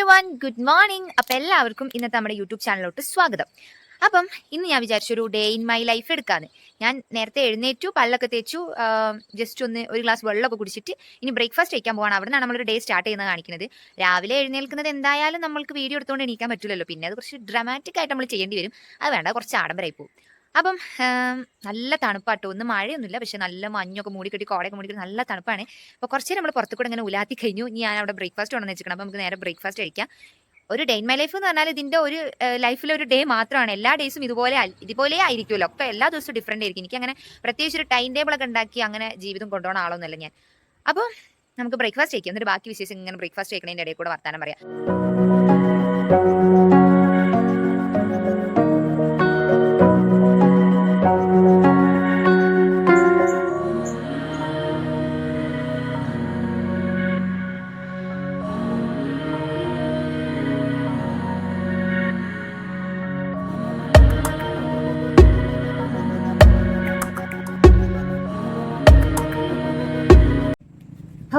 Every one good morning അപ്പം എല്ലാവർക്കും ഇന്നത്തെ നമ്മുടെ യൂട്യൂബ് ചാനലിലോട്ട് സ്വാഗതം. അപ്പം ഇന്ന് ഞാൻ വിചാരിച്ചു ഒരു ഡേ ഇൻ മൈ ലൈഫ് എടുക്കാന്ന്. ഞാൻ നേരത്തെ എഴുന്നേറ്റു പല്ലൊക്കെ തേച്ചു ജസ്റ്റ് ഒന്ന് ഒരു ഗ്ലാസ് വെള്ളമൊക്കെ കുടിച്ചിട്ട് ഇനി ബ്രേക്ക്ഫാസ്റ്റ് കഴിക്കാൻ പോകണം അവിടെ നിന്നാണ് നമ്മളൊരു ഡേ സ്റ്റാർട്ട് ചെയ്യുന്നത് കാണിക്കുന്നത്. രാവിലെ എഴുന്നേൽക്കുന്നത് എന്തായാലും നമുക്ക് വീഡിയോ എടുത്തുകൊണ്ട് എണീക്കാൻ പറ്റില്ലല്ലോ പിന്നെ അത് കുറച്ച് ഡ്രമാറ്റിക് ആയിട്ട് നമ്മൾ ചെയ്യേണ്ടി വരും. അത് വേണ്ട കുറച്ച് ആഡംബരമായി പോകും അപ്പം നല്ല തണുപ്പാട്ടോ. ഒന്ന് മഴയൊന്നുമില്ല. പക്ഷെ നല്ല മഞ്ഞൊക്കെ മൂടിക്കെട്ടി കോടയൊക്കെ മൂടിക്കെട്ടി നല്ല തണുപ്പാണ്. അപ്പോൾ കുറച്ച് നമ്മൾ പുറത്തു കൂടെ ഇങ്ങനെ ഉലാത്തി കഴിഞ്ഞു. ഞാൻ അവിടെ ബ്രേക്ക്ഫാസ്റ്റ് ഉണ്ടെന്ന് വെച്ചിരിക്കണം. അപ്പോൾ നമുക്ക് നേരെ ബ്രേക്ക്ഫാസ്റ്റ് കഴിക്കാം. ഒരു ഡേ ഇൻ മൈ ലൈഫ് എന്ന് പറഞ്ഞാൽ ഇതിന്റെ ഒരു ലൈഫിലെ ഒരു ഡേ മാത്രമാണ്. എല്ലാ ഡേയ്സും ഇതുപോലെ ഇതുപോലെ ആയിരിക്കുമല്ലോ. അപ്പോൾ എല്ലാ ദിവസവും ഡിഫറെന്റ് ആയിരിക്കും. എനിക്ക് അങ്ങനെ പ്രത്യേകിച്ച് ഒരു ടൈം ടേബിൾ ഒക്കെ ഉണ്ടാക്കി അങ്ങനെ ജീവിതം കൊണ്ടുപോകണ ആളൊന്നുമല്ല ഞാൻ. അപ്പോൾ നമുക്ക് ബ്രേക്ക്ഫാസ്റ്റ് കഴിക്കാം. എന്നിട്ട് ബാക്കി വിശേഷം ഇങ്ങനെ ബ്രേക്ക്ഫാസ്റ്റ് കഴിക്കണതിന്റെ ഇടയിൽ കൂടെ വർത്താനം പറയാം.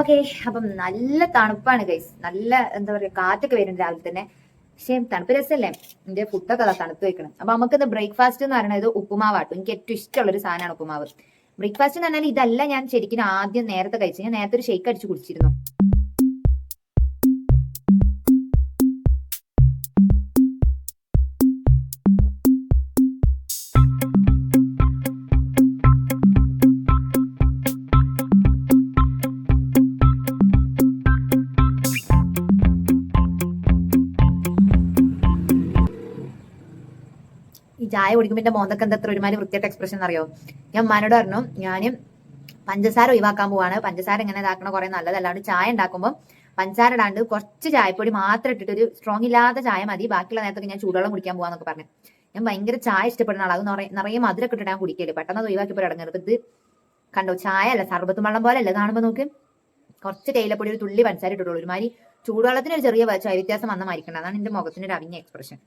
ഓക്കെ അപ്പം നല്ല തണുപ്പാണ് ഗൈസ് നല്ല എന്താ പറയുക കാറ്റൊക്കെ വരും രാവിലെ തന്നെ. പക്ഷേ തണുപ്പ് രസമല്ലേ എന്റെ ഫുഡൊക്കെ അതാ തണുത്ത് വെക്കണം. അപ്പൊ നമുക്കിത് ബ്രേക്ക്ഫാസ്റ്റ് എന്ന് പറയുന്നത് ഉപ്പുമാവാട്ടോ. എനിക്ക് ഏറ്റവും ഇഷ്ടമുള്ള ഒരു സാധനമാണ് ഉപ്പുമാവ്. ബ്രേക്ക്ഫാസ്റ്റ് എന്ന് പറഞ്ഞാൽ ഇതല്ല ഞാൻ ശരിക്കും ആദ്യം നേരത്തെ കഴിച്ചത്. ഞാൻ നേരത്തെ ഒരു ഷേക്ക് അടിച്ച് കുടിച്ചിരുന്നു. ചായ കുടിക്കുമ്പോൾ എന്റെ മോന്തൊക്കെ എന്താ എത്ര ഒരുമാതിരി വൃത്തിയായിട്ട് എക്സ്പ്രഷൻ അറിയോ? ഞാൻ ഉമ്മാനോട് പറഞ്ഞു ഞാൻ പഞ്ചസാര ഒഴിവാക്കാൻ പോവാണ്. പഞ്ചസാര എങ്ങനെ ഇതാക്കണ കുറെ നല്ലതല്ലാണ്ട് ചായ ഉണ്ടാക്കുമ്പോൾ പഞ്ചസാര ഇടാണ്ട് കുറച്ച് ചായപ്പൊടി മാത്രം ഇട്ടിട്ട് ഒരു സ്ട്രോങ് ഇല്ലാത്ത ചായ മതി. ബാക്കിയുള്ള നേരത്തൊക്കെ ഞാൻ ചൂടുവെള്ളം കുടിക്കാൻ പോവാന്നൊക്കെ പറഞ്ഞു. ഞാൻ ഭയങ്കര ചായ ഇഷ്ടപ്പെടുന്ന ആളാണ് നിറയെ മധുരമൊക്കെ ഇട്ടിട്ട് ഞാൻ കുടിക്കൽ. പെട്ടെന്ന് ഒഴിവാക്കിയപ്പോൾ ഇടങ്ങുന്നത് ഇത് കണ്ടോ? ചായ അല്ല സർബത്ത് വെള്ളം പോലെ അല്ല? കാണുമ്പോൾ നോക്ക്. കുറച്ച് തേയിലപ്പൊടി ഒരു തുള്ളി പഞ്ചസാര ഇട്ടിട്ടുള്ളൂ. ഒരുമാതിരി ചൂടുവെള്ളത്തിന് ഒരു ചെറിയ വ്യത്യാസം വന്ന മാറിക്കണം അതാണ് എന്റെ മുഖത്തിന്റെ ഒരു അവിഞ്ഞ എക്സ്പ്രഷൻ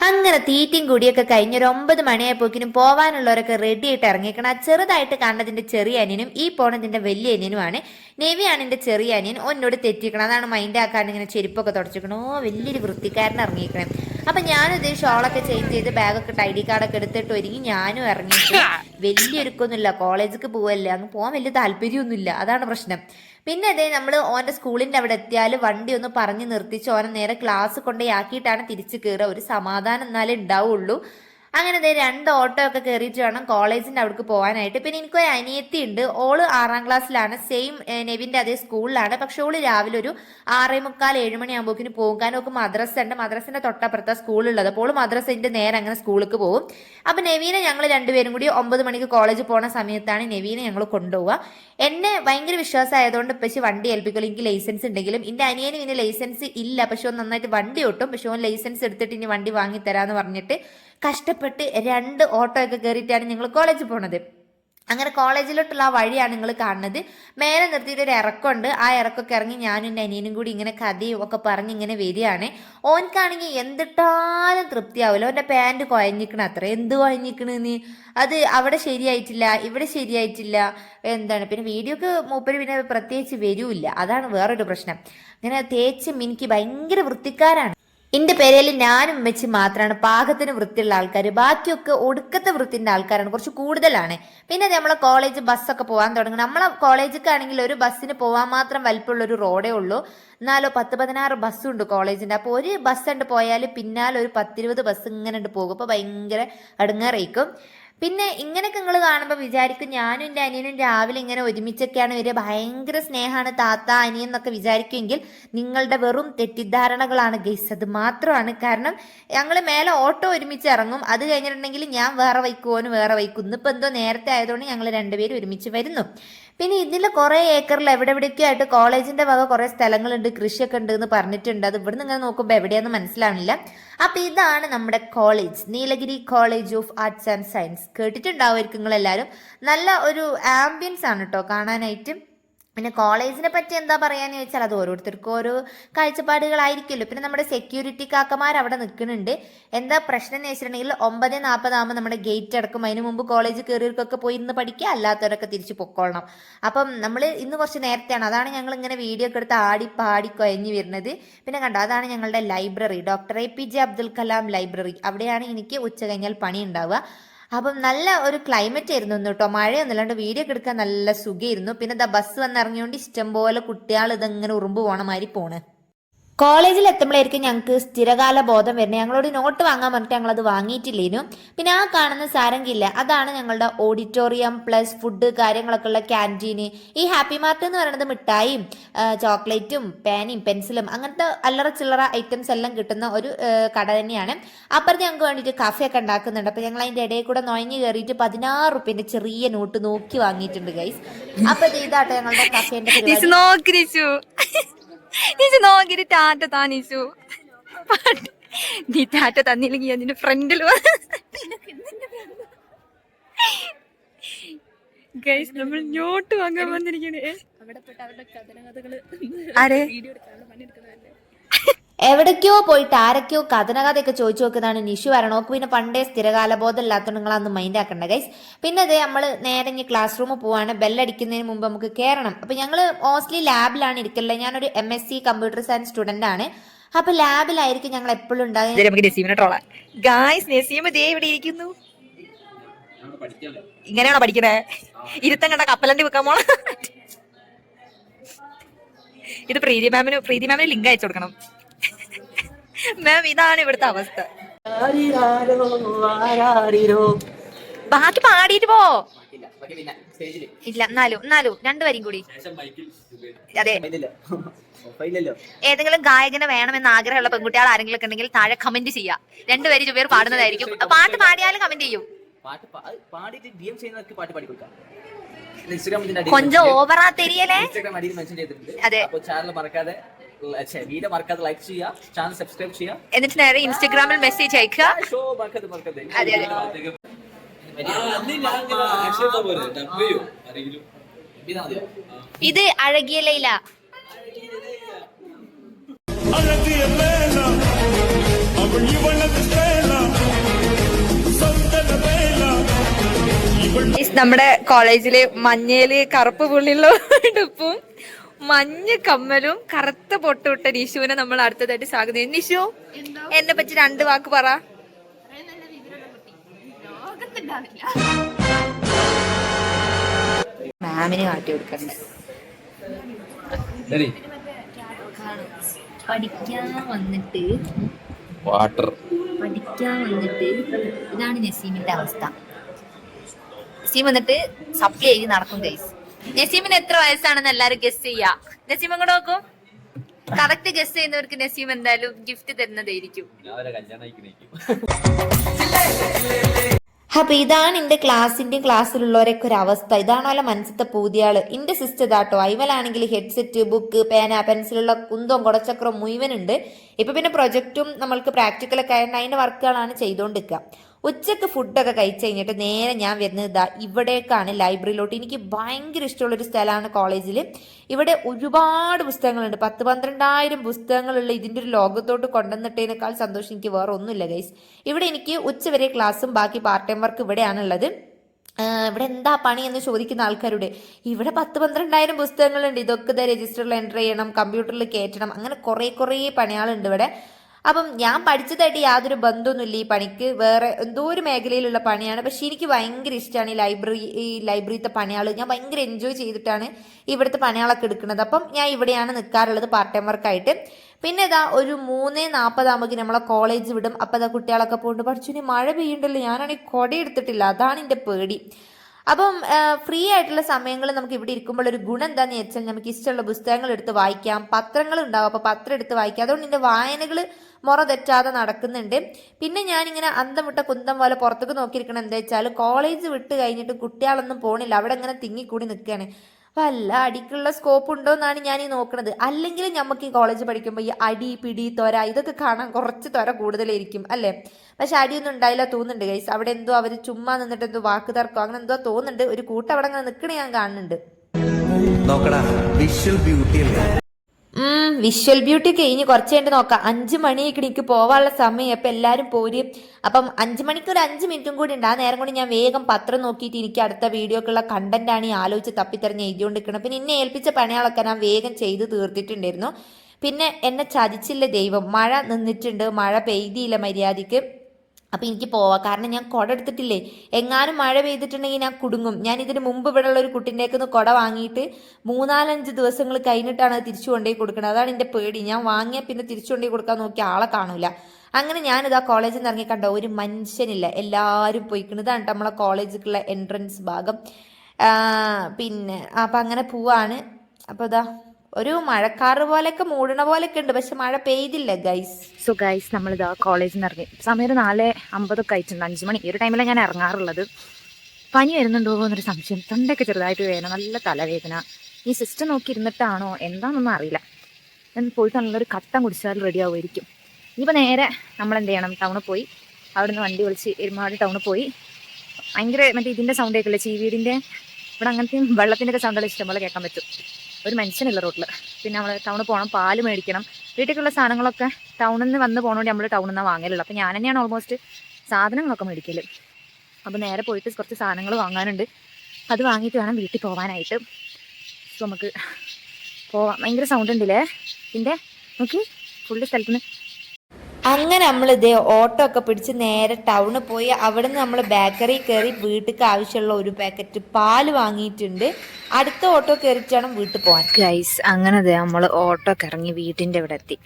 അങ്ങനെ തീറ്റയും കൂടിയൊക്കെ കഴിഞ്ഞ് ഒരു ഒമ്പത് മണിയായപ്പോക്കിനും പോവാനുള്ളവരൊക്കെ റെഡി ആയിട്ട് ഇറങ്ങിക്കണം ആ ചെറുതായിട്ട് കാണുന്നതിന്റെ ചെറിയ അനിയനും ഈ പോണതിന്റെ വലിയ അനിയനുമാണ് നെവിയാണ് എന്റെ ചെറിയ അനിയൻ ഒന്നോട് തെറ്റിക്കണം അതാണ് മൈൻഡ് ആക്കാണ്ട് ഇങ്ങനെ ചെരുപ്പൊക്കെ തുടച്ചിക്കണം ഓ വലിയൊരു വൃത്തിക്കാരൻ ഇറങ്ങിക്കണം അപ്പൊ ഞാൻ ഇതേ ഷോളൊക്കെ ചേഞ്ച് ചെയ്ത് ബാഗൊക്കെ ഇട്ട് ഐ ഡി കാർഡൊക്കെ എടുത്തിട്ട് ഒരുങ്ങി ഞാനും ഇറങ്ങിയിട്ട് വലിയൊരുക്കൊന്നുമില്ല കോളേജിലേക്ക് പോവല്ലേ. അങ്ങ് പോകാൻ വലിയ താല്പര്യമൊന്നുമില്ല. അതാണ് പ്രശ്നം. പിന്നെ അതേ നമ്മൾ ഓന്റെ സ്കൂളിന്റെ അവിടെ എത്തിയാൽ വണ്ടി ഒന്ന് പറഞ്ഞു നിർത്തിച്ച് ഓനെ നേരെ ക്ലാസ് കൊണ്ടുപോയി ആക്കിയിട്ടാണ് തിരിച്ച് കയറുക ഒരു സമാധാനം എന്നാലേ ഉണ്ടാവുള്ളൂ. അങ്ങനെ ദേ രണ്ട് ഓട്ടോ ഒക്കെ കയറിയിട്ട് വേണം കോളേജിന്റെ അവിടേക്ക് പോകാനായിട്ട് പിന്നെ എനിക്കൊരു അനിയത്തി ഉണ്ട് ഓൾ ആറാം ക്ലാസ്സിലാണ്. സെയിം നെവിന്റെ അതേ സ്കൂളിലാണ്. പക്ഷെ ഓൾ രാവിലെ ഒരു ആറേ മുക്കാൽ ഏഴ് മണിയാകുമ്പോഴേക്കിന് പോകും. കാരണം ഒക്കെ മദ്രസ ഉണ്ട് മദ്രസിന്റെ തൊട്ടപ്പുറത്താ സ്കൂളുള്ളത്. അപ്പോൾ ഓൾ മദ്രസിന്റെ നേരെ അങ്ങനെ സ്കൂളിലേക്ക് പോകും. അപ്പം നെവീനെ ഞങ്ങൾ രണ്ടുപേരും കൂടി ഒമ്പത് മണിക്ക് കോളേജിൽ പോണ സമയത്താണ് നെവീനെ ഞങ്ങൾ കൊണ്ടുപോവുക. എന്നെ ഭയങ്കര വിശ്വാസമായതുകൊണ്ട് പക്ഷേ വണ്ടി ഏൽപ്പിക്കുള്ളൂ. എനിക്ക് ലൈസൻസ് ഉണ്ടെങ്കിലും എന്റെ അനിയന് ഇനി ലൈസൻസ് ഇല്ല. പക്ഷെ ഓൻ നന്നായിട്ട് വണ്ടി ഓട്ടും. പക്ഷെ ഓൻ ലൈസൻസ് എടുത്തിട്ട് ഇനി വണ്ടി വാങ്ങി തരാന്ന് പറഞ്ഞിട്ട് കഷ്ടപ്പെട്ട് രണ്ട് ഓട്ടോയൊക്കെ കയറിയിട്ടാണ് ഞങ്ങൾ കോളേജിൽ പോണത്. അങ്ങനെ കോളേജിലോട്ടുള്ള ആ വഴിയാണ് നിങ്ങൾ കാണുന്നത്. മേലെ നിർത്തിയിട്ട് ഒരു ഇറക്കമുണ്ട്. ആ ഇറക്കമൊക്കെ ഇറങ്ങി ഞാനും അനിയനും കൂടി ഇങ്ങനെ കഥയും ഒക്കെ പറഞ്ഞ് ഇങ്ങനെ വരികയാണ്. ഓൻക്കാണെങ്കിൽ എന്തിട്ടാലും തൃപ്തിയാവില്ല. ഓന്റെ പാന്റ് കുഴഞ്ഞിക്കണ അത്ര. എന്ത് കുഴഞ്ഞിക്കണെന്ന് അത് അവിടെ ശരിയായിട്ടില്ല ഇവിടെ ശരിയായിട്ടില്ല എന്താണ്? പിന്നെ വീഡിയോക്ക് മൂപ്പര് പിന്നെ പ്രത്യേകിച്ച് വരൂല്ല. അതാണ് വേറൊരു പ്രശ്നം. അങ്ങനെ തേച്ച് മിനിക്ക് ഭയങ്കര വൃത്തിക്കാരാണ്. എന്റെ പേരയിൽ ഞാനും വെച്ച് മാത്രമാണ് പാകത്തിന് വൃത്തിയുള്ള ആൾക്കാർ ബാക്കിയൊക്കെ ഒടുക്കത്തെ വൃത്തിന്റെ ആൾക്കാരാണ്. കുറച്ച് കൂടുതലാണ്. പിന്നെ നമ്മളെ കോളേജ് ബസ്സൊക്കെ പോകാൻ തുടങ്ങും നമ്മളെ കോളേജിലേക്കാണെങ്കിൽ ഒരു ബസ്സിന് പോകാൻ മാത്രം വലിപ്പമുള്ള ഒരു റോഡേ ഉള്ളൂ. എന്നാലോ പത്ത് പതിനാറ് ബസ്സുണ്ട് കോളേജിന്റെ അപ്പോൾ ഒരു ബസ് ഉണ്ട് പോയാൽ പിന്നാലെ ഒരു പത്തിരുപത് ബസ് ഇങ്ങനെ ഉണ്ട് പോകും. അപ്പോൾ ഭയങ്കര അടുങ്ങാറേക്കും പിന്നെ ഇങ്ങനെയൊക്കെ നിങ്ങൾ കാണുമ്പോൾ വിചാരിക്കും ഞാനും എന്റെ അനിയനും രാവിലെ ഇങ്ങനെ ഒരുമിച്ചൊക്കെയാണ് വരിക. ഭയങ്കര സ്നേഹമാണ് താത്ത അനിയൻ എന്നൊക്കെ വിചാരിക്കുമെങ്കിൽ നിങ്ങളുടെ വെറും തെറ്റിദ്ധാരണകളാണ് ഗൈസ് അത് മാത്രമാണ്. കാരണം ഞങ്ങൾ മേലെ ഓട്ടോ ഒരുമിച്ച് ഇറങ്ങും. അത് കഴിഞ്ഞിട്ടുണ്ടെങ്കിൽ ഞാൻ വേറെ വൈക്കുമോന് വേറെ വൈക്കും. ഇന്നിപ്പോൾ എന്തോ നേരത്തെ ആയതുകൊണ്ട് ഞങ്ങൾ രണ്ടുപേരും ഒരുമിച്ച് വരുന്നു. പിന്നെ ഇതിൽ കുറേ ഏക്കറിൽ എവിടെ എവിടെയൊക്കെ ആയിട്ട് കോളേജിന്റെ വക കുറേ സ്ഥലങ്ങളുണ്ട് കൃഷിയൊക്കെ ഉണ്ട് എന്ന് പറഞ്ഞിട്ടുണ്ട്. അത് ഇവിടെ നിങ്ങൾ നോക്കുമ്പോൾ എവിടെയാന്ന് മനസ്സിലാവുന്നില്ല അപ്പൊ ഇതാണ് നമ്മുടെ college Nilgiri college of arts and science കേട്ടിട്ടുണ്ടാവുമായിരിക്കും നിങ്ങൾ എല്ലാവരും നല്ല ഒരു ആംബിയൻസ് ആണ് കേട്ടോ കാണാനായിട്ട്. പിന്നെ കോളേജിനെ പറ്റി എന്താ പറയാന്ന് ചോദിച്ചാൽ അത് ഓരോരുത്തർക്കും ഓരോ കാഴ്ചപ്പാടുകളായിരിക്കുമല്ലോ. പിന്നെ നമ്മുടെ സെക്യൂരിറ്റി കാക്കമാർ അവിടെ നിൽക്കുന്നുണ്ട്. എന്താ പ്രശ്നം എന്ന് വെച്ചിട്ടുണ്ടെങ്കിൽ ഒമ്പത് നാൽപ്പതാകുമ്പോൾ നമ്മുടെ ഗേറ്റ് അടക്കും. അതിന് മുമ്പ് കോളേജ് കയറിയവർക്കൊക്കെ പോയി ഇന്ന് പഠിക്കുക. അല്ലാത്തവരൊക്കെ തിരിച്ചു പൊക്കോളണം. അപ്പം നമ്മൾ ഇന്ന് കുറച്ച് നേരത്തെയാണ്. അതാണ് ഞങ്ങൾ ഇങ്ങനെ വീഡിയോ ഒക്കെ എടുത്ത് ആടി പാടി കൊയഞ്ഞു വരുന്നത്. പിന്നെ കണ്ടോ അതാണ് ഞങ്ങളുടെ library doctor A P J Abdul Kalam library അവിടെയാണ് എനിക്ക് ഉച്ച കഴിഞ്ഞാൽ പണി ഉണ്ടാവുക. അപ്പം നല്ല ഒരു ക്ലൈമറ്റ് ആയിരുന്നു കേട്ടോ മഴയൊന്നുമില്ലാണ്ട് വീഡിയോ ഒക്കെ എടുക്കാൻ നല്ല സുഖമായിരുന്നു പിന്നെ ദാ ബസ് വന്നിറങ്ങിയോണ്ട് ഇഷ്ടം പോലെ കുട്ടികൾ ഇതെങ്ങനെ ഉറുമ്പ് പോണ മാതിരി പോണ്. കോളേജിൽ എത്തുമ്പോഴായിരിക്കും ഞങ്ങൾക്ക് സ്ഥിരകാല ബോധം വരുന്നത്. ഞങ്ങളോട് നോട്ട് വാങ്ങാൻ പറഞ്ഞിട്ട് ഞങ്ങൾ അത് വാങ്ങിയിട്ടില്ലേനു. പിന്നെ ആ കാണുന്ന സാരംഗില്ല. അതാണ് ഞങ്ങളുടെ ഓഡിറ്റോറിയം പ്ലസ് ഫുഡ് കാര്യങ്ങളൊക്കെ ഉള്ള ക്യാന്റീന്. ഈ ഹാപ്പി മാർട്ട് എന്ന് പറയുന്നത് മിഠായിയും ചോക്ലേറ്റും പേനയും പെൻസിലും അങ്ങനത്തെ അല്ലറ ചില്ലറ ഐറ്റംസ് എല്ലാം കിട്ടുന്ന ഒരു കട തന്നെയാണ്. അപ്പുറത്ത് ഞങ്ങൾക്ക് വേണ്ടിയിട്ട് കഫേ ഒക്കെ ഉണ്ടാക്കുന്നുണ്ട്. അപ്പോൾ ഞങ്ങൾ അതിന്റെ ഇടയിൽ കൂടെ നുഴഞ്ഞു കയറിയിട്ട് പതിനാറ് റുപ്യന്റെ ചെറിയ നോട്ട് നോക്കി വാങ്ങിയിട്ടുണ്ട് ഗൈസ് അപ്പോൾ ഇത് ഇതാട്ടോ ഞങ്ങളുടെ കഫേന്റെ നോക്ക് നിശു നോക്കിട്ട് ടാറ്റ താ നിശു നീ ടാറ്റ തന്നില്ലെങ്കിൽ അതിന്റെ ഫ്രണ്ടിൽ ഗൈസ് നമ്മൾ ഞോട്ട് വാങ്ങാൻ വന്നിരിക്കണേ ആരെ? എവിടേക്കോ പോയിട്ട് ആരൊക്കെയോ കഥനകഥയൊക്കെ ചോദിച്ചു നോക്കുന്നതാണ് നിഷു വരണോക്ക് പിന്നെ പണ്ടേ സ്ഥിരകാല ബോധം ഇല്ലാത്തതുകൊണ്ട് നിങ്ങൾ മൈൻഡ് ആക്കണ്ട ഗൈസ് പിന്നെ അത് നമ്മൾ നേരെ ഇനി ക്ലാസ് റൂമിൽ പോവാണ്. ബെല്ലടിക്കുന്നതിന് മുമ്പ് നമുക്ക് കയറണം അപ്പൊ ഞങ്ങൾ മോസ്റ്റ്ലി ലാബിലാണ് ഇരിക്കുന്നത് ഞാനൊരു M S C computer science student ആണ്. അപ്പൊ ലാബിലായിരിക്കും ഞങ്ങൾ എപ്പോഴും ഉണ്ടാകുന്നത് ദേ ഇവിടെ ഇരിക്കുന്നു. ഇങ്ങനെയാണോ പഠിക്കണേ? ഇരുത്തം കണ്ട കപ്പലണ്ടി വെക്കാൻ പോണ. ഇത് പ്രീതി മാമിന് പ്രീതി മാമിന് ലിങ്ക് അയച്ചു കൊടുക്കണം. മാം ഇതാണ് ഇവിടുത്തെ അവസ്ഥ. ബാക്കി പാടിയിട്ട് പോ. ഇല്ല, എന്നാലും എന്നാലും രണ്ടുപേരും കൂടി. അതെ. ഏതെങ്കിലും ഗായകനെ വേണമെന്ന് ആഗ്രഹമുള്ള പെൺകുട്ടികൾ ആരെങ്കിലും ഒക്കെ ഉണ്ടെങ്കിൽ താഴെ കമന്റ് ചെയ്യാം. രണ്ടുപേരും ചുവർ പാടുന്നതായിരിക്കും. പാട്ട് പാടിയാലും കമന്റ് ചെയ്യും. കൊഞ്ചം ഓവറാ തെരിയലേ അതെ. മറക്കാതെ വീഡിയോ മറക്കാതെ ലൈക്ക് ചെയ്യുക ചാനൽ സബ്സ്ക്രൈബ് ചെയ്യുക. എന്നിട്ട് നേരെ ഇൻസ്റ്റാഗ്രാമിൽ മെസ്സേജ് അയക്കുക. ഷോ മറക്കാതെ മറക്കാതെ ഇത് അഴകിയ ലൈല. നമ്മുടെ കോളേജിൽ മഞ്ഞയിൽ കറുപ്പ് പുള്ളിയുള്ള ഉടുപ്പും മഞ്ഞ കമ്മലും കറുത്ത പൊട്ടുവിട്ട നിഷുവിനെ നമ്മൾ അടുത്തതായിട്ട് സ്വാഗതം ചെയ്യും. നിഷു എന്നെ പറ്റി രണ്ട് വാക്ക് പറ. മാമിന് കാട്ടി കൊടുക്കണ്ട പഠിക്കാൻ വന്നിട്ട് വാട്ടർ. പഠിക്കാൻ വന്നിട്ട് ഇതാണ് നസീമിന്റെ അവസ്ഥ. നസീം വന്നിട്ട് സപ്ലൈ ചെയ്ത് നടക്കും ഗൈസ് നസീമിന് എത്ര വയസ്സാണെന്ന് എല്ലാരും ഗസ് ചെയ്യാ. നസീം അങ്ങോട്ട് നോക്കും. കറക്റ്റ് ഗസ് ചെയ്യുന്നവർക്ക് നസീം എന്തായാലും ഗിഫ്റ്റ് തരുന്നതായിരിക്കും. അപ്പൊ ഇതാണ് എന്റെ ക്ലാസ്സിന്റെയും ക്ലാസ്സിലുള്ളവരൊക്കെ ഒരു അവസ്ഥ. ഇതാണല്ലോ മനസ്സത്തെ പൂതിയാൾ. എന്റെ സിസ്റ്റർ ഇതാട്ടോ ഐവലാണെങ്കിൽ ഹെഡ്സെറ്റ് ബുക്ക് പേന പെൻസിലുള്ള കുന്തവും കുടച്ചക്രം മുഴുവനുണ്ട്. ഇപ്പൊ പിന്നെ പ്രൊജക്റ്റും നമ്മൾക്ക് പ്രാക്ടിക്കലൊക്കെ ആയതുകൊണ്ട് അതിന്റെ വർക്കുകളാണ് ചെയ്തുകൊണ്ടിരിക്കുക ഉച്ചയ്ക്ക് ഫുഡൊക്കെ കഴിച്ചു കഴിഞ്ഞിട്ട് നേരെ ഞാൻ വരുന്നത് ഇതാ ഇവിടേക്കാണ് ലൈബ്രറിയിലോട്ട്. എനിക്ക് ഭയങ്കര ഇഷ്ടമുള്ളൊരു സ്ഥലമാണ് കോളേജിൽ ഇവിടെ ഒരുപാട് പുസ്തകങ്ങളുണ്ട്. പത്ത് പന്ത്രണ്ടായിരം പുസ്തകങ്ങളുള്ള ഇതിന്റെ ഒരു ലോകത്തോട്ട് കൊണ്ടുവന്നിട്ടതിനേക്കാൾ സന്തോഷം എനിക്ക് വേറെ ഒന്നുമില്ല ഗൈസ് ഇവിടെ എനിക്ക് ഉച്ചവരെ ക്ലാസ്സും ബാക്കി പാർട്ട് ടൈം വർക്ക് ഇവിടെയാണുള്ളത്. ഇവിടെ എന്താ പണി എന്ന് ചോദിക്കുന്ന ആൾക്കാരുടെ. ഇവിടെ പത്ത് പന്ത്രണ്ടായിരം പുസ്തകങ്ങളുണ്ട്. ഇതൊക്കെ രജിസ്റ്ററിൽ എന്റർ ചെയ്യണം കമ്പ്യൂട്ടറിൽ കയറ്റണം അങ്ങനെ കുറേ കുറേ പണികളുണ്ട് ഇവിടെ. അപ്പം ഞാൻ പഠിച്ചതായിട്ട് യാതൊരു ബന്ധമൊന്നുമില്ല ഈ പണിക്ക്. വേറെ എന്തോ ഒരു മേഖലയിലുള്ള പണിയാണ്. പക്ഷെ എനിക്ക് ഭയങ്കര ഇഷ്ടമാണ് ഈ ലൈബ്രറി ഈ ലൈബ്രറിത്തെ പണിയാൾ ഞാൻ ഭയങ്കര എൻജോയ് ചെയ്തിട്ടാണ് ഇവിടുത്തെ പണിയാളൊക്കെ എടുക്കുന്നത്. അപ്പം ഞാൻ ഇവിടെയാണ് നിൽക്കാറുള്ളത് പാർട്ട് ടൈം വർക്കായിട്ട് പിന്നെ ഇതാ ഒരു മൂന്നേ നാൽപ്പതാകുമ്പോൾ നമ്മളെ കോളേജ് വിടും. അപ്പം അതാ കുട്ടികളൊക്കെ പോയിട്ട് പഠിച്ചു ഇനി മഴ പെയ്യുണ്ടല്ലോ ഞാനാണെങ്കിൽ കുട എടുത്തിട്ടില്ല അതാണ് എന്റെ പേടി. അപ്പം ഫ്രീ ആയിട്ടുള്ള സമയങ്ങളിൽ നമുക്ക് ഇവിടെ ഇരിക്കുമ്പോൾ ഒരു ഗുണം എന്താണെന്ന് വെച്ചാൽ നമുക്ക് ഇഷ്ടമുള്ള പുസ്തകങ്ങൾ എടുത്ത് വായിക്കാം പത്രങ്ങൾ ഉണ്ടാവും. അപ്പോൾ പത്രം എടുത്ത് വായിക്കാം. അതുകൊണ്ട് എന്റെ വായനകൾ മുറ തെറ്റാതെ നടക്കുന്നുണ്ട്. പിന്നെ ഞാനിങ്ങനെ അന്തം വിട്ട കുന്തം പോലെ പുറത്തേക്ക് നോക്കിയിരിക്കണം എന്താ വെച്ചാൽ കോളേജ് വിട്ട് കഴിഞ്ഞിട്ട് കുട്ടികളൊന്നും പോണില്ല. അവിടെ ഇങ്ങനെ തിങ്ങിക്കൂടി നിൽക്കുകയാണ്. വല്ല അടിക്കുള്ള സ്കോപ്പ് ഉണ്ടോ എന്നാണ് ഞാൻ ഈ നോക്കുന്നത് അല്ലെങ്കിൽ നമുക്ക് ഈ കോളേജ് പഠിക്കുമ്പോൾ ഈ അടി പിടി തൊര ഇതൊക്കെ കാണാൻ കുറച്ച് തൊര കൂടുതലായിരിക്കും അല്ലേ? പക്ഷെ അടിയൊന്നും ഉണ്ടായില്ല തോന്നുന്നുണ്ട് ഗൈസ് അവിടെ എന്തോ അവർ ചുമ്മാ നിന്നിട്ട് എന്തോ വാക്ക് തർക്കോ അങ്ങനെ എന്തോ തോന്നുന്നുണ്ട്. ഒരു കൂട്ടം അവിടെ അങ്ങനെ നിൽക്കണേ ഞാൻ കാണുന്നുണ്ട്. നോക്കടാ വിഷ്വൽ ബ്യൂട്ടി അല്ലേ? വിഷ്വൽ ബ്യൂട്ടി കഴിഞ്ഞ് കുറച്ച് കഴിഞ്ഞിട്ട് നോക്കാം. അഞ്ച് മണിയൊക്കെ എനിക്ക് പോവാനുള്ള സമയം. അപ്പം എല്ലാരും പോരും. അപ്പം അഞ്ച് മണിക്ക് ഒരു അഞ്ച് മിനിറ്റും കൂടി ഉണ്ട്. ആ നേരം കൊണ്ട് ഞാൻ വേഗം പത്രം നോക്കിയിട്ട് എനിക്ക് അടുത്ത വീഡിയോക്കുള്ള കണ്ടന്റ് ആണ് ഈ ആലോചിച്ച് തപ്പിത്തെറിഞ്ഞ് എഴുതിക്കൊണ്ടിരിക്കണം പിന്നെ എന്നെ ഏൽപ്പിച്ച പണികളൊക്കെ ഞാൻ വേഗം ചെയ്ത് തീർത്തിട്ടുണ്ടായിരുന്നു. പിന്നെ എന്നെ ചതിച്ചില്ല ദൈവം. മഴ നിന്നിട്ടുണ്ട്. മഴ പെയ്തിയില്ല മര്യാദയ്ക്ക്. അപ്പം എനിക്ക് പോവാം. കാരണം ഞാൻ കുട എടുത്തിട്ടില്ലേ? എങ്ങാനും മഴ പെയ്തിട്ടുണ്ടെങ്കിൽ ഞാൻ കുടുങ്ങും. ഞാൻ ഇതിന് മുമ്പ് ഇവിടെ ഉള്ള ഒരു കുട്ടിന്റെക്ക് കുട വാങ്ങിയിട്ട് മൂന്നാലഞ്ച് ദിവസങ്ങൾ കഴിഞ്ഞിട്ടാണ് അത് തിരിച്ചു കൊണ്ടുപോയി കൊടുക്കുന്നത്. അതാണ് എന്റെ പേടി. ഞാൻ വാങ്ങിയാൽ പിന്നെ തിരിച്ചു കൊണ്ടുപോയി കൊടുക്കാൻ നോക്കി ആളെ കാണൂല. അങ്ങനെ ഞാനിത് ആ കോളേജിൽ നിന്ന് ഇറങ്ങി കണ്ടോ ഒരു മനുഷ്യനില്ല. എല്ലാവരും പോയിക്കുന്നതാണ് നമ്മളെ കോളേജിലേക്കുള്ള എൻട്രൻസ് ഭാഗം. പിന്നെ അപ്പം അങ്ങനെ പോവാണ്. അപ്പോൾ ഇതാ ഒരു മഴക്കാറ് പോലെയൊക്കെ മൂടണ പോലെയൊക്കെ ഉണ്ട് പക്ഷെ മഴ പെയ്തില്ല ഗൈസ് സോ ഗൈസ് നമ്മളിതാ കോളേജിൽ നിന്ന് ഇറങ്ങി. സമയം നാല് അമ്പതൊക്കെ ആയിട്ടുണ്ട് അഞ്ച് മണി. ഈ ഒരു ടൈമിലാണ് ഞാൻ ഇറങ്ങാറുള്ളത്. പനി വരുന്നുണ്ടോ എന്നൊരു സംശയം. തൊണ്ടൊക്കെ ചെറുതായിട്ട് വേദന നല്ല തലവേദന. ഈ സിസ്റ്റം നോക്കി ഇരുന്നിട്ടാണോ? എന്താണെന്നൊന്നും അറിയില്ല. ഞാൻ പോയിട്ട് നല്ലൊരു കട്ടം കുടിച്ചാൽ റെഡി ആവുമായിരിക്കും. ഇനിയിപ്പോൾ നേരെ നമ്മൾ എന്ത് ചെയ്യണം ടൗണിൽ പോയി. അവിടുന്ന് വണ്ടി വിളിച്ച് എരുമാട് ടൗണിൽ പോയി. ഭയങ്കര മറ്റേ ഇതിന്റെ സൗണ്ട് കേൾക്കില്ല? ചീവീടിന്റെ ഇവിടെ അങ്ങനത്തെ വെള്ളത്തിന്റെ ഒക്കെ സൗണ്ടുകൾ ഇഷ്ടംപോലെ കേൾക്കാൻ പറ്റും. ഒരു മനുഷ്യനില്ല റോട്ടിൽ പിന്നെ നമ്മൾ ടൗണിൽ പോകണം പാൽ മേടിക്കണം. വീട്ടിലേക്കുള്ള സാധനങ്ങളൊക്കെ ടൗണിൽ നിന്ന് വന്ന് പോകണോണ്ട് നമ്മൾ ടൗണിൽ നിന്ന് വാങ്ങലുള്ളൂ. അപ്പോൾ ഞാൻ തന്നെയാണ് ഓൾമോസ്റ്റ് സാധനങ്ങളൊക്കെ മേടിക്കൽ അപ്പോൾ നേരെ പോയിട്ട് കുറച്ച് സാധനങ്ങൾ വാങ്ങാനുണ്ട്. അത് വാങ്ങിയിട്ട് വേണം വീട്ടിൽ പോകാനായിട്ട് സോ നമുക്ക് പോവാം. ഭയങ്കര സൗണ്ട് ഉണ്ടല്ലേ? ഇതിന്റെ നോക്കി ഫുള്ള് സ്ഥലത്തുനിന്ന് അങ്ങനെ നമ്മൾ ഇതേ ഓട്ടോ ഒക്കെ പിടിച്ച് നേരെ ടൗണിൽ പോയി. അവിടെ നിന്ന് നമ്മൾ ബേക്കറി കയറി വീട്ടിലേക്ക് ആവശ്യമുള്ള ഒരു പാക്കറ്റ് പാൽ വാങ്ങിയിട്ടുണ്ട്. അടുത്ത ഓട്ടോ കയറിയിട്ട് വേണം വീട്ടിൽ പോകാൻ ഗൈസ് അങ്ങനെ നമ്മൾ ഓട്ടോ ഇറങ്ങി വീട്ടിന്റെ ഇവിടെ എത്തി.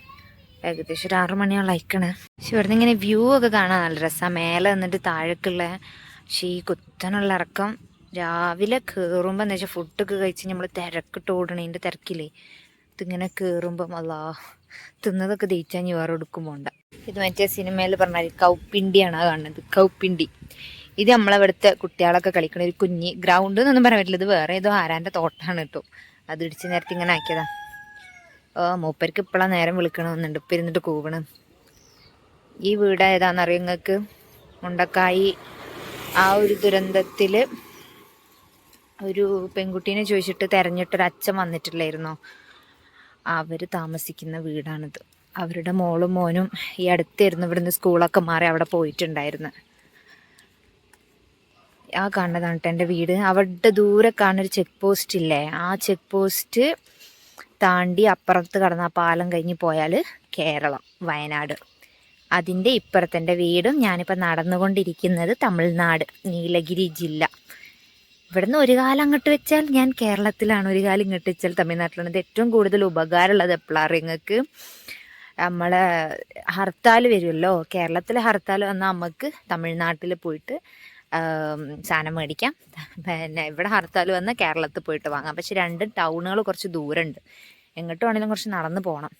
ഏകദേശം ഒരു ആറു മണിയാണ് അയക്കണേ പക്ഷെ ഇവിടുന്ന് ഇങ്ങനെ വ്യൂ ഒക്കെ കാണാൻ നല്ല രസമാണ് മേലെ നിന്നിട്ട് താഴേക്കുള്ള പക്ഷേ ഈ കുത്തനുള്ള ഇറക്കം. രാവിലെ കയറുമ്പോൾ എന്താ വെച്ചാൽ ഫുഡൊക്കെ കഴിച്ച് നമ്മൾ തിരക്കിട്ട് ഓടണേന്റെ തിരക്കില്ലേ ഇതിങ്ങനെ കയറുമ്പം അല്ലാ തിന്നതൊക്കെ ദയിച്ചാൽ വേറെ എടുക്കും ഇത് മറ്റേ സിനിമയിൽ പറഞ്ഞാൽ കൗപ്പിണ്ടിയാണ് കാണുന്നത്. കൗപ്പിണ്ടി ഇത് നമ്മളവിടുത്തെ കുട്ടികളൊക്കെ കളിക്കണ ഒരു കുഞ്ഞി ഗ്രൗണ്ട് എന്നൊന്നും പറയാൻ പറ്റില്ല. ഇത് വേറെ ഏതോ ആരാന്റെ തോട്ടാണ് കേട്ടോ. അത് ഇടിച്ച് നേരത്തെ ഇങ്ങനെ ആക്കിയതാ. ഓ മൂപ്പർക്ക് ഇപ്പോഴാണ് നേരം വിളിക്കണമെന്നുണ്ട് ഇപ്പം ഇരുന്നിട്ട് കൂവണം. ഈ വീട് ഏതാണെന്നറിയോ നിങ്ങൾക്ക് മുണ്ടക്കായി ആ ഒരു ദുരന്തത്തിൽ ഒരു പെൺകുട്ടീനെ ചോദിച്ചിട്ട് തെരഞ്ഞിട്ടൊരു അച്ഛൻ വന്നിട്ടില്ലായിരുന്നോ? അവർ താമസിക്കുന്ന വീടാണിത്. അവരുടെ മോളും മോനും ഈ അടുത്തായിരുന്നു ഇവിടുന്ന് സ്കൂളൊക്കെ മാറി അവിടെ പോയിട്ടുണ്ടായിരുന്നു. ആ കാണുന്നതാണ് കേട്ടോ എന്റെ വീട്. അവിടെ ദൂരെ കാണുന്നൊരു ചെക്ക് പോസ്റ്റ് ഇല്ലേ? ആ ചെക്ക് പോസ്റ്റ് താണ്ടി അപ്പുറത്ത് കടന്ന പാലം കഴിഞ്ഞ് പോയാൽ കേരളം വയനാട്. അതിന്റെ ഇപ്പുറത്തെന്റെ വീടും ഞാനിപ്പോൾ നടന്നുകൊണ്ടിരിക്കുന്നത് തമിഴ്നാട് നീലഗിരി ജില്ല. ഇവിടുന്ന് ഒരു കാലം അങ്ങോട്ട് വെച്ചാൽ ഞാൻ കേരളത്തിലാണ് ഒരു കാലം ഇങ്ങോട്ട് വെച്ചാൽ തമിഴ്നാട്ടിലാണ്. ഇത് ഏറ്റവും കൂടുതൽ ഉപകാരമുള്ളത് എപ്പോഴാണ് നിങ്ങൾക്ക് നമ്മളെ ഹർത്താൽ വരുമല്ലോ? കേരളത്തിലെ ഹർത്താൽ വന്നാൽ നമുക്ക് തമിഴ്നാട്ടിൽ പോയിട്ട് സാധനം മേടിക്കാം. പിന്നെ ഇവിടെ ഹർത്താൽ വന്നാൽ കേരളത്തിൽ പോയിട്ട് വാങ്ങാം. പക്ഷെ രണ്ട് ടൗണുകൾ കുറച്ച് ദൂരമുണ്ട് എങ്ങോട്ട് വേണമെങ്കിലും കുറച്ച് നടന്ന് പോകണം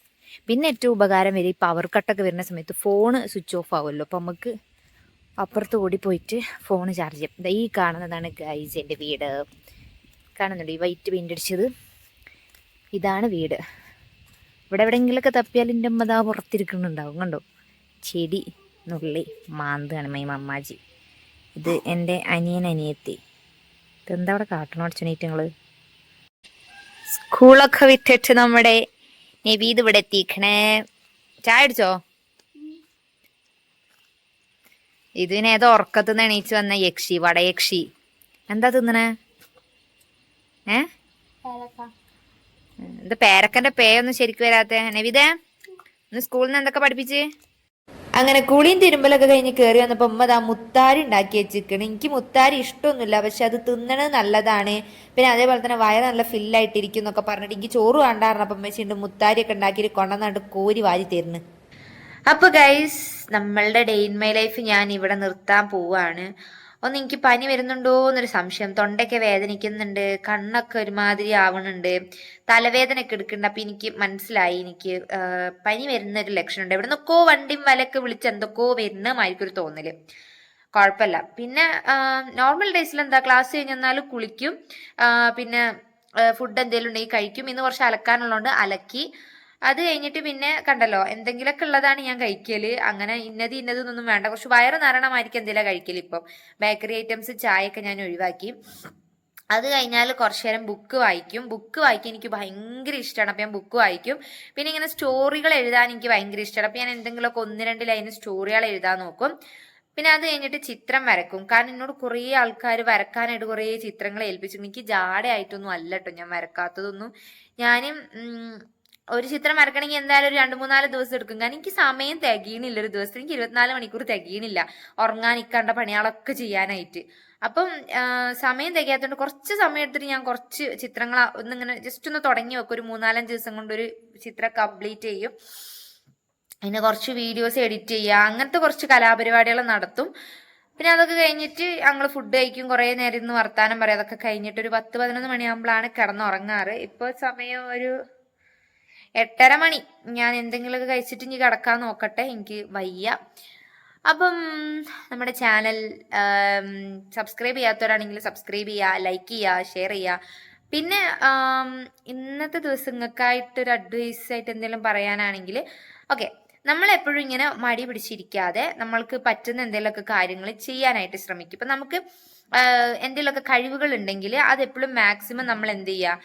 പിന്നെ ഏറ്റവും ഉപകാരം വരും ഈ പവർ കട്ടൊക്കെ വരുന്ന സമയത്ത് ഫോണ് സ്വിച്ച് ഓഫ് ആവുമല്ലോ. അപ്പോൾ നമുക്ക് അപ്പുറത്ത് ഓടി പോയിട്ട് ഫോൺ ചാർജ് ചെയ്യാം. ഈ കാണുന്നതാണ് ഗൈസ് എന്റെ വീട്. കാണുന്നുണ്ട്? ഈ വൈറ്റ് പെയിന്റ് അടിച്ചത്? ഇതാണ് വീട്. ഇവിടെ എവിടെയെങ്കിലുമൊക്കെ തപ്പിയാൽ എന്റെ അമ്മ ദാ പുറത്തിരിക്കുന്നുണ്ടാവും കണ്ടോ? ചെടി നുള്ളി മാന്താണ് മൈ മമ്മാജി. ഇത് എന്റെ അനിയൻ അനിയത്തി. ഇതെന്താ അവിടെ കാട്ടണോ അടിച്ചണീറ്റ് നിങ്ങൾ സ്കൂളൊക്കെ വിറ്റിട്ട് നമ്മുടെ നബീദ് ഇവിടെ എത്തിക്കണേ. ചായ അടിച്ചോ ഇതിനേതോ ഉറക്കത്തുനിന്ന് എണീച്ച് വന്ന യക്ഷി വടയക്ഷി. എന്താ തിന്നണേ? ഏ? എന്താ പേരക്കന്റെ പേയൊന്നും ശരിക്ക് വരാത്ത? നവിത ഇന്ന് സ്കൂളിൽ നിന്ന് എന്തൊക്കെ പഠിപ്പിച്ച്? അങ്ങനെ കുളിയും തിരുമ്പലൊക്കെ കഴിഞ്ഞ് കയറി വന്നപ്പോൾ ഉമ്മ ആ മുത്താരി ഉണ്ടാക്കി വെച്ചിരിക്കണം. എനിക്ക് മുത്താരി ഇഷ്ടമൊന്നുമില്ല പക്ഷെ അത് തിന്നണത് നല്ലതാണ്. പിന്നെ അതേപോലെ തന്നെ വയറ് നല്ല ഫില്ലായിട്ടിരിക്കും എന്നൊക്കെ പറഞ്ഞിട്ട് എനിക്ക് ചോറ് വേണ്ടായിരുന്നു അപ്പം വെച്ചിട്ട് മുത്താരിയൊക്കെ ഉണ്ടാക്കിയിട്ട് കൊണ്ടുവന്നാണ്ട് കോരി വാരി തരുന്നു. അപ്പോൾ ഗൈസ് നമ്മളുടെ ഡെയിൻ ഇൻ മൈ ലൈഫ് ഞാൻ ഇവിടെ നിർത്താൻ പോവാണ്. ഒന്ന് എനിക്ക് പനി വരുന്നുണ്ടോ എന്നൊരു സംശയം. തൊണ്ടയൊക്കെ വേദനിക്കുന്നുണ്ട് കണ്ണൊക്കെ ഒരുമാതിരി ആവണുണ്ട് തലവേദനയൊക്കെ എടുക്കുന്നുണ്ട് അപ്പം എനിക്ക് മനസ്സിലായി എനിക്ക് പനി വരുന്ന ഒരു ലക്ഷണമുണ്ട്. എവിടെ നിന്നൊക്കെ വണ്ടിയും വലൊക്കെ വിളിച്ച് എന്തൊക്കെയോ വരുന്നമായിരിക്കും ഒരു തോന്നൽ. കുഴപ്പമില്ല. പിന്നെ നോർമൽ ഡേയ്സിൽ എന്താ? ക്ലാസ് കഴിഞ്ഞ് വന്നാൽ കുളിക്കും. പിന്നെ ഫുഡ് എന്തെങ്കിലും ഉണ്ടെങ്കിൽ കഴിക്കും. ഇന്ന് കുറച്ച് അലക്കാനുള്ളതുകൊണ്ട് അലക്കി. അത് കഴിഞ്ഞിട്ട് പിന്നെ കണ്ടല്ലോ എന്തെങ്കിലുമൊക്കെ ഉള്ളതാണ് ഞാൻ കഴിക്കൽ. അങ്ങനെ ഇന്നത് ഇന്നത് ഒന്നും വേണ്ട. കുറച്ച് വയറ് നിറണമായിരിക്കും എന്തെങ്കിലും കഴിക്കൽ ഇപ്പം. ബേക്കറി ഐറ്റംസ് ചായയൊക്കെ ഞാൻ ഒഴിവാക്കി. അത് കഴിഞ്ഞാൽ കുറച്ചു നേരം ബുക്ക് വായിക്കും. ബുക്ക് വായിക്കാൻ എനിക്ക് ഭയങ്കര ഇഷ്ടമാണ് അപ്പം ഞാൻ ബുക്ക് വായിക്കും. പിന്നെ ഇങ്ങനെ സ്റ്റോറികൾ എഴുതാൻ എനിക്ക് ഭയങ്കര ഇഷ്ടമാണ് അപ്പം ഞാൻ എന്തെങ്കിലുമൊക്കെ ഒന്ന് രണ്ട് ലൈൻ സ്റ്റോറികൾ എഴുതാൻ നോക്കും. പിന്നെ അത് കഴിഞ്ഞിട്ട് ചിത്രം വരക്കും. കാരണം എന്നോട് കുറേ ആൾക്കാർ വരക്കാനായിട്ട് കുറേ ചിത്രങ്ങൾ ഏൽപ്പിച്ചു എനിക്ക് ജാടയായിട്ടൊന്നും അല്ല കേട്ടോ ഞാൻ വരക്കാത്തതൊന്നും. ഞാനും ഒരു ചിത്രം വരക്കണമെങ്കിൽ എന്തായാലും ഒരു രണ്ട് മൂന്നാൽ ദിവസം എടുക്കും. കാരണം എനിക്ക് സമയം തികയണില്ല ഒരു ദിവസം എനിക്ക് ഇരുപത്തിനാല് മണിക്കൂർ തികയണില്ല. ഉറങ്ങാൻ ഇക്കണ്ട പണികളൊക്കെ ചെയ്യാനായിട്ട്. അപ്പം സമയം തികയാത്തതുകൊണ്ട് കുറച്ച് സമയം എടുത്തിട്ട് ഞാൻ കുറച്ച് ചിത്രങ്ങൾ ഒന്നിങ്ങനെ ജസ്റ്റ് ഒന്ന് തുടങ്ങി വെക്കും. ഒരു മൂന്നാലഞ്ച് ദിവസം കൊണ്ട് ഒരു ചിത്രം കംപ്ലീറ്റ് ചെയ്യും. പിന്നെ കുറച്ച് വീഡിയോസ് എഡിറ്റ് ചെയ്യുക. അങ്ങനത്തെ കുറച്ച് കലാപരിപാടികൾ നടത്തും. പിന്നെ അതൊക്കെ കഴിഞ്ഞിട്ട് ഞങ്ങൾ ഫുഡ് കഴിക്കും. കുറേ നേരം ഇരുന്ന് വർത്താനം പറയും. അതൊക്കെ കഴിഞ്ഞിട്ട് ഒരു പത്ത് പതിനൊന്ന് മണിയാകുമ്പോഴാണ് കിടന്നുറങ്ങാറ്. ഇപ്പോൾ സമയം ഒരു എട്ടര മണി. ഞാൻ എന്തെങ്കിലുമൊക്കെ കഴിച്ചിട്ട് ഇനി കിടക്കാൻ നോക്കട്ടെ. എനിക്ക് വയ്യ. അപ്പം നമ്മുടെ ചാനൽ സബ്സ്ക്രൈബ് ചെയ്യാത്തവരാണെങ്കിൽ സബ്സ്ക്രൈബ് ചെയ്യുക ലൈക്ക് ചെയ്യുക ഷെയർ ചെയ്യുക പിന്നെ ഇന്നത്തെ ദിവസങ്ങൾക്കായിട്ടൊരു അഡ്വൈസ് ആയിട്ട് എന്തെങ്കിലും പറയാനാണെങ്കിൽ ഓക്കെ നമ്മൾ എപ്പോഴും ഇങ്ങനെ മടി പിടിച്ചിരിക്കാതെ നമ്മൾക്ക് പറ്റുന്ന എന്തെങ്കിലുമൊക്കെ കാര്യങ്ങൾ ചെയ്യാനായിട്ട് ശ്രമിക്കും. ഇപ്പം നമുക്ക് എന്തെങ്കിലുമൊക്കെ കഴിവുകൾ ഉണ്ടെങ്കിൽ അത് എപ്പോഴും മാക്സിമം നമ്മൾ എന്ത് ചെയ്യുക?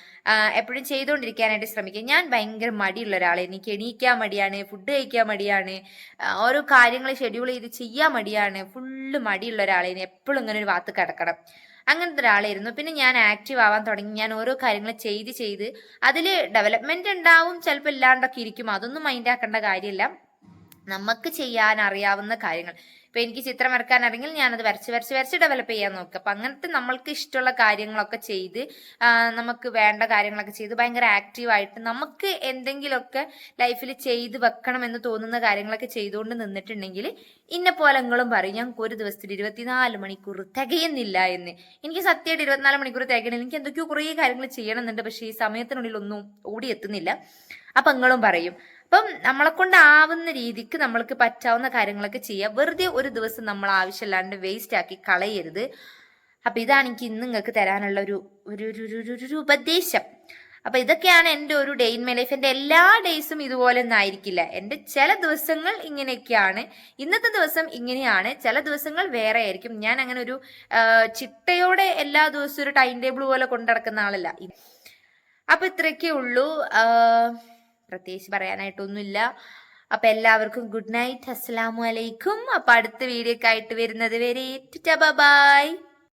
എപ്പോഴും ചെയ്തുകൊണ്ടിരിക്കാനായിട്ട് ശ്രമിക്കുക. ഞാൻ ഭയങ്കര മടിയുള്ള ഒരാളെ എനിക്ക് എണീക്കാൻ മടിയാണ് ഫുഡ് കഴിക്കാൻ മടിയാണ് ഓരോ കാര്യങ്ങൾ ഷെഡ്യൂൾ ചെയ്ത് ചെയ്യാൻ മടിയാണ്. ഫുള്ള് മടിയുള്ള ഒരാളെ എപ്പോഴും ഇങ്ങനെ ഒരു വാത്ത് കിടക്കണം. അങ്ങനത്തെ ഒരാളായിരുന്നു. പിന്നെ ഞാൻ ആക്റ്റീവ് ആവാൻ തുടങ്ങി. ഞാൻ ഓരോ കാര്യങ്ങൾ ചെയ്ത് ചെയ്ത് അതിൽ ഡെവലപ്മെന്റ് ഉണ്ടാവും. ചിലപ്പോൾ ഇല്ലാണ്ടൊക്കെ ഇരിക്കും. അതൊന്നും മൈൻഡ് ആക്കേണ്ട കാര്യമില്ല. നമുക്ക് ചെയ്യാൻ അറിയാവുന്ന കാര്യങ്ങൾ. ഇപ്പൊ എനിക്ക് ചിത്രം വരക്കാൻ അറിയെങ്കിൽ ഞാനത് വരച്ച് വരച്ച് വരച്ച് ഡെവലപ്പ് ചെയ്യാൻ നോക്കുക അപ്പൊ അങ്ങനത്തെ നമ്മൾക്ക് ഇഷ്ടമുള്ള കാര്യങ്ങളൊക്കെ ചെയ്ത് നമുക്ക് വേണ്ട കാര്യങ്ങളൊക്കെ ചെയ്ത് ഭയങ്കര ആക്റ്റീവായിട്ട് നമുക്ക് എന്തെങ്കിലുമൊക്കെ ലൈഫിൽ ചെയ്ത് വെക്കണം എന്ന് തോന്നുന്ന കാര്യങ്ങളൊക്കെ ചെയ്തുകൊണ്ട് നിന്നിട്ടുണ്ടെങ്കിൽ ഇന്ന പോലെ നിങ്ങളും പറയും. ഞങ്ങൾക്ക് ഒരു ദിവസത്തിൽ ഇരുപത്തിനാല് മണിക്കൂർ തികയുന്നില്ല എന്ന്. എനിക്ക് സത്യമായിട്ട് ഇരുപത്തിനാല് മണിക്കൂർ തികയണം എനിക്ക് എന്തൊക്കെയോ കുറേ കാര്യങ്ങൾ ചെയ്യണമെന്നുണ്ട്. പക്ഷേ ഈ സമയത്തിനുള്ളിൽ ഒന്നും ഓടിയെത്തുന്നില്ല അപ്പൊ നിങ്ങളും പറയും. അപ്പം നമ്മളെ കൊണ്ടാവുന്ന രീതിക്ക് നമ്മൾക്ക് പറ്റാവുന്ന കാര്യങ്ങളൊക്കെ ചെയ്യാം. വെറുതെ ഒരു ദിവസം നമ്മൾ ആവശ്യമില്ലാണ്ട് വേസ്റ്റ് ആക്കി കളയരുത്. അപ്പൊ ഇതാണ് എനിക്ക് ഇന്ന് നിങ്ങൾക്ക് തരാനുള്ള ഒരു ഒരു ഉപദേശം. അപ്പൊ ഇതൊക്കെയാണ് എന്റെ ഒരു ഡേ ഇൻ മൈ ലൈഫ് എന്റെ എല്ലാ ഡേയ്സും ഇതുപോലെ ഒന്നും ആയിരിക്കില്ല. എന്റെ ചില ദിവസങ്ങൾ ഇങ്ങനെയൊക്കെയാണ്. ഇന്നത്തെ ദിവസം ഇങ്ങനെയാണ്. ചില ദിവസങ്ങൾ വേറെ ആയിരിക്കും. ഞാൻ അങ്ങനെ ഒരു ചിട്ടയോടെ എല്ലാ ദിവസവും ഒരു ടൈം ടേബിൾ പോലെ കൊണ്ടു നടക്കുന്ന ആളല്ല. അപ്പൊ ഇത്രയൊക്കെ ഉള്ളൂ. പ്രത്യേകിച്ച് പറയാനായിട്ടൊന്നുമില്ല. അപ്പൊ എല്ലാവർക്കും ഗുഡ് നൈറ്റ്. അസ്സലാമു അലൈക്കും. അപ്പൊ അടുത്ത വീഡിയോ ആയിട്ട് വരുന്നത് വരെ ബൈ.